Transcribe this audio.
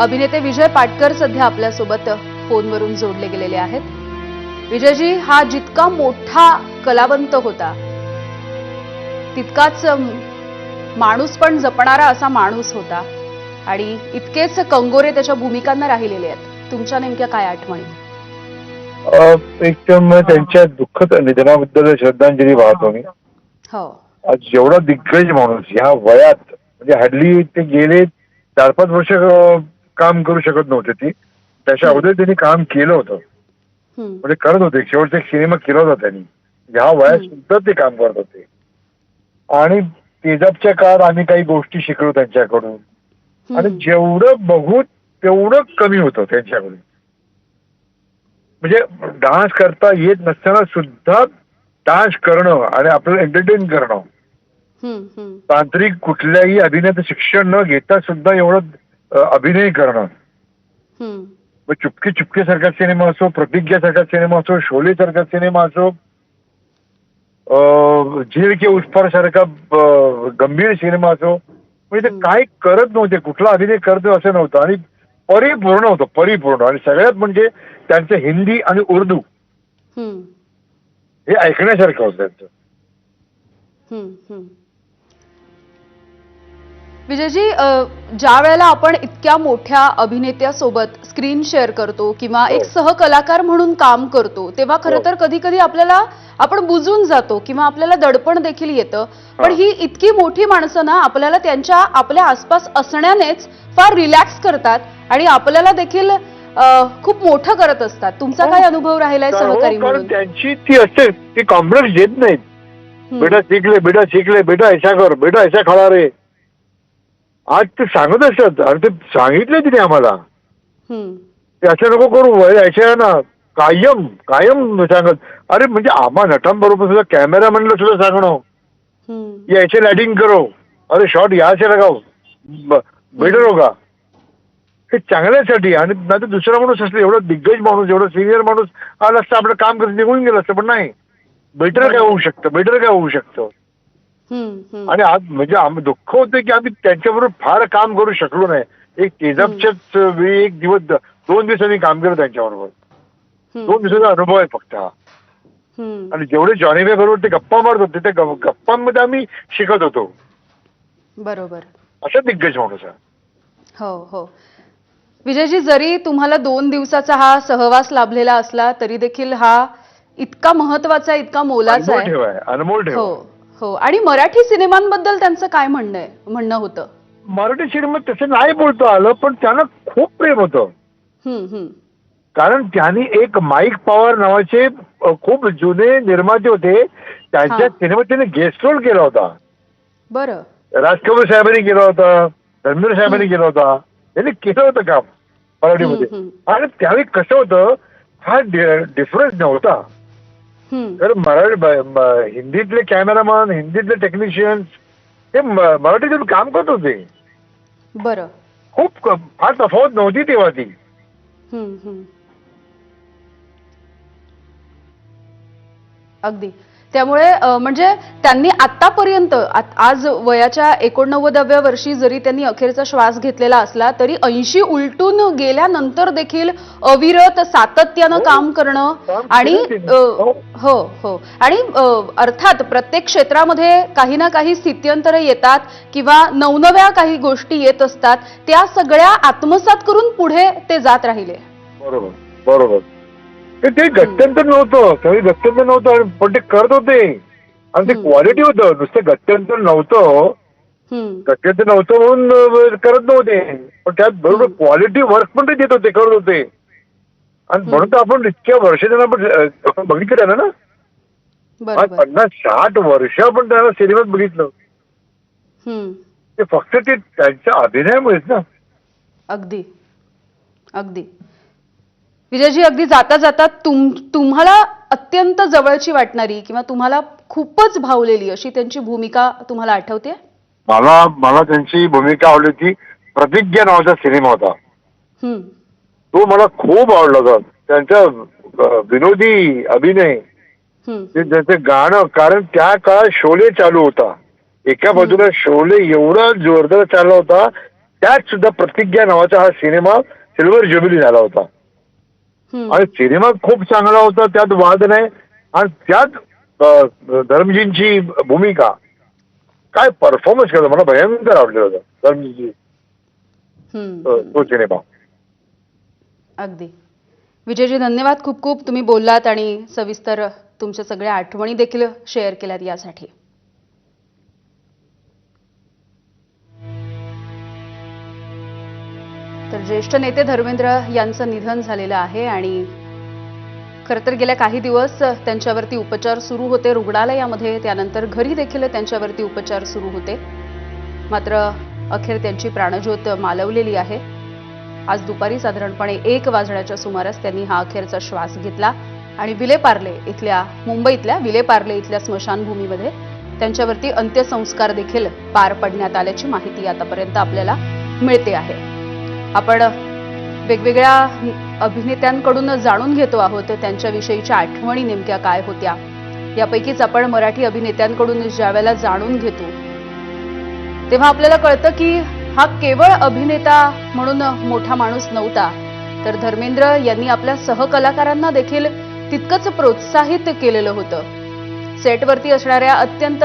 अभिनेते विजय पाटकर सध्या आपल्यासोबत फोनवरून जोडले गेलेले आहेत. विजयजी हा जितका मोठा कलावंत होता तितकाच माणूस पण जपणारा असा माणूस होता आणि इतकेच कंगोरे त्याच्या भूमिकांना राहिलेले आहेत. तुमच्या नेमक्या काय आठवणी? अ, एक तर मग त्यांच्या दुःखद निधनाबद्दल श्रद्धांजली वाहतो मी. हो. आज जेवढा दिग्गज माणूस ह्या वयात म्हणजे हल्ली ते गेले चार पाच वर्ष काम करू शकत नव्हते ती. त्याच्या अगोदर त्यांनी काम केलं होतं. म्हणजे करत होते. शेवटचा एक सिनेमा केला होता त्यांनी. ह्या वयात. सुद्धा ते काम करत होते. आणि तेजाबच्या काळात आम्ही काही गोष्टी शिकलो त्यांच्याकडून. आणि जेवढं बघू तेवढं कमी होतं त्यांच्याकडून. म्हणजे डान्स करता येत नसताना सुद्धा डान्स करणं आणि आपल्याला एंटरटेन करणं. तांत्रिक कुठल्याही अभिनयाचं शिक्षण न घेता सुद्धा एवढं अभिनय करणं. मग चुपके चुपके सारखा सिनेमा असो प्रतिज्ञासारखा सिनेमा असो शोले सारखा सिनेमा असो झील के उस पार सारखा गंभीर सिनेमा असो. म्हणजे ते. काय करत नव्हते कुठला अभिनय करतो असं नव्हतं. आणि परिपूर्ण होतं परिपूर्ण. आणि सगळ्यात म्हणजे त्यांचं हिंदी आणि उर्दू. हे ऐकण्यासारखं होतं त्यांचं. विजयजी ज्या वेळेला आपण इतक्या मोठ्या अभिनेत्यासोबत स्क्रीन शेअर करतो किंवा एक हो. सहकलाकार म्हणून काम करतो तेव्हा खरं हो. तर कधी कधी आपल्याला आपण बुजून जातो किंवा आपल्याला दडपण देखील येतं पण हा. इतकी मोठी माणसं ना आपल्याला त्यांच्या आपल्या आसपास असण्यानेच फार रिलॅक्स करतात आणि आपल्याला देखील खूप मोठं करत असतात तुमचा हो. काय अनुभव राहिलाय सहकारी म्हणून त्यांची ती असते ती कॉम्प्लेक्स देत नाहीत बेटा शिकले बेटा शिकले बेटा ऐसा कर बेटा ऐसा खडा रे आज ते सांगत असतात. आणि ते सांगितलं तिने आम्हाला. ते असं नको करू ऐसा ना. कायम कायम सांगत. अरे म्हणजे आम्हा नटांबरोबर सुद्धा कॅमेरामॅनला सुद्धा सांगणं. हम्म, ये ऐसे लाइटिंग करो. अरे शॉट यहाँ से लगाओ बेटर होगा. हे चांगल्यासाठी आणि नाही दुसरा माणूस असलं एवढा दिग्गज माणूस एवढा सिनियर माणूस आला असता आपलं काम करत निघून गेलं असतं पण नाही. बेटर काय होऊ शकतं? बेटर काय होऊ शकतं. आणि आज म्हणजे आम्ही दुःख होतं की आम्ही त्यांच्याबरोबर फार काम करू शकलो नाही. एक तेजाबच्याच वेळी एक दिवस दोन दिवसांनी काम केलं त्यांच्याबरोबर. दोन दिवसाचा अनुभव आहे फक्त हा. आणि जेवढे जॉनी बे बरोबर ते गप्पा मारत होते त्या गप्पांमध्ये आम्ही शिकत होतो. बरोबर. असा दिग्गज माणूस आहे. हो हो. विजयजी जरी तुम्हाला दोन दिवसाचा हा सहवास लाभलेला असला तरी देखील हा इतका महत्त्वाचा इतका मोलाचा आहे. ठेव आहे अनमोल ठेव हो. हो. आणि मराठी सिनेमांबद्दल त्यांचं काय म्हणणं आहे? म्हणणं होतं. मराठी सिनेमात तसं नाही बोलतो आलं पण त्यांना खूप प्रेम होतं. कारण त्यांनी एक माईक पॉवर नावाचे खूप जुने निर्माते होते. त्यांच्या. सिनेमात त्यांनी गेस्ट रोल केला होता. बरं. राजकपूर साहेबांनी केला होता धर्मेंद्र साहेबांनी केला होता. त्यांनी केलं होतं काम मराठीमध्ये. आणि त्यावेळी कसं होतं हा डिफरन्स नव्हता. तर मराठी हिंदीतले कॅमेरामॅन हिंदीतले टेक्निशियन्स हे म- मराठीतून काम करत होते. बरं. खूप फार तफावत नव्हती तेव्हा ती. हम्म, हम्म. अगदी. त्यामुळे म्हणजे त्यांनी आतापर्यंत आत- आज वयाच्या एकोणनव्वदाव्या वर्षी जरी त्यांनी अखेरचा श्वास घेतलेला असला तरी ऐंशी उलटून गेल्यानंतर देखील अविरत सातत्यानं हो. काम करणं आणि हो. हो हो आणि अर्थात प्रत्येक क्षेत्रामध्ये काही ना काही स्थित्यंतर येतात किंवा नवनव्या काही गोष्टी येत असतात त्या सगळ्या आत्मसात करून पुढे ते जात राहिले बरोबर बरोबर ते- गत्यंतर नव्हतं. त्यावेळी गत्यंतर नव्हतं आणि पण ते करत होते. आणि ते. क्वालिटी होतं. नुसतं गत्यंतर नव्हतं. गत्यंतर नव्हतं म्हणून करत नव्हते. पण त्यात बरोबर. क्वालिटी वर्क पण ते देत होते करत होते. आणि म्हणून तर आपण इतक्या वर्ष त्यांना आपण बघितलं त्यांना ना? पन्नास साठ वर्ष आपण त्यांना सिनेमात बघितलं. ते फक्त ते त्यांच्या अभिनयामुळेच ना. अगदी. अगदी. विजयजी अगदी जाता जाता तुम तुम्हाला अत्यंत जवळची वाटणारी किंवा तुम्हाला खूपच भावलेली अशी त्यांची भूमिका तुम्हाला आठवते? मला मला त्यांची भूमिका आवडली होती. प्रतिज्ञा नावाचा सिनेमा होता. तो मला खूप आवडला होता. त्यांचा विनोदी अभिनय. त्याचं गाणं कारण त्या काळात शोले चालू होता. एका बाजूला शोले एवढा जोरदार चालला होता त्यात सुद्धा प्रतिज्ञा नावाचा हा सिनेमा सिल्वर ज्युबिली झाला होता. आणि सिनेमा खूप चांगला होता त्यात वाद नाही. आणि त्यात धर्मजींची भूमिका काय परफॉर्मन्स केला मला भयंकर आवडलेला होता धर्मजींची. तो सिनेमा. अगदी. विजयजी धन्यवाद खूप खूप. तुम्ही बोललात आणि सविस्तर तुमच्या सगळ्या आठवणी देखील शेअर केल्यात यासाठी. तर ज्येष्ठ नेते धर्मेंद्र यांचं निधन झालेलं आहे आणि खरं तर गेल्या काही दिवस त्यांच्यावरती उपचार सुरू होते. रुग्णालयामध्ये त्यानंतर घरी देखील त्यांच्यावरती उपचार सुरू होते. मात्र अखेर त्यांची प्राणज्योत मालवलेली आहे. आज दुपारी साधारणपणे एक वाजण्याच्या सुमारास त्यांनी हा अखेरचा श्वास घेतला आणि विलेपार्ले इथल्या मुंबईतल्या विलेपार्ले इथल्या स्मशानभूमीमध्ये त्यांच्यावरती अंत्यसंस्कार देखील पार पडण्यात आल्याची माहिती आतापर्यंत आपल्याला मिळते आहे. आपण वेगवेगळ्या अभिनेत्यांकडून जाणून घेतो आहोत त्यांच्याविषयीच्या आठवणी नेमक्या काय होत्या. यापैकीच आपण मराठी अभिनेत्यांकडून ज्यावेळेला जाणून घेतो तेव्हा आपल्याला कळतं की हा केवळ अभिनेता म्हणून मोठा माणूस नव्हता. तर धर्मेंद्र यांनी आपल्या सहकलाकारांना देखील तितकंच प्रोत्साहित केलेलं होतं. सेटवरती असणाऱ्या अत्यंत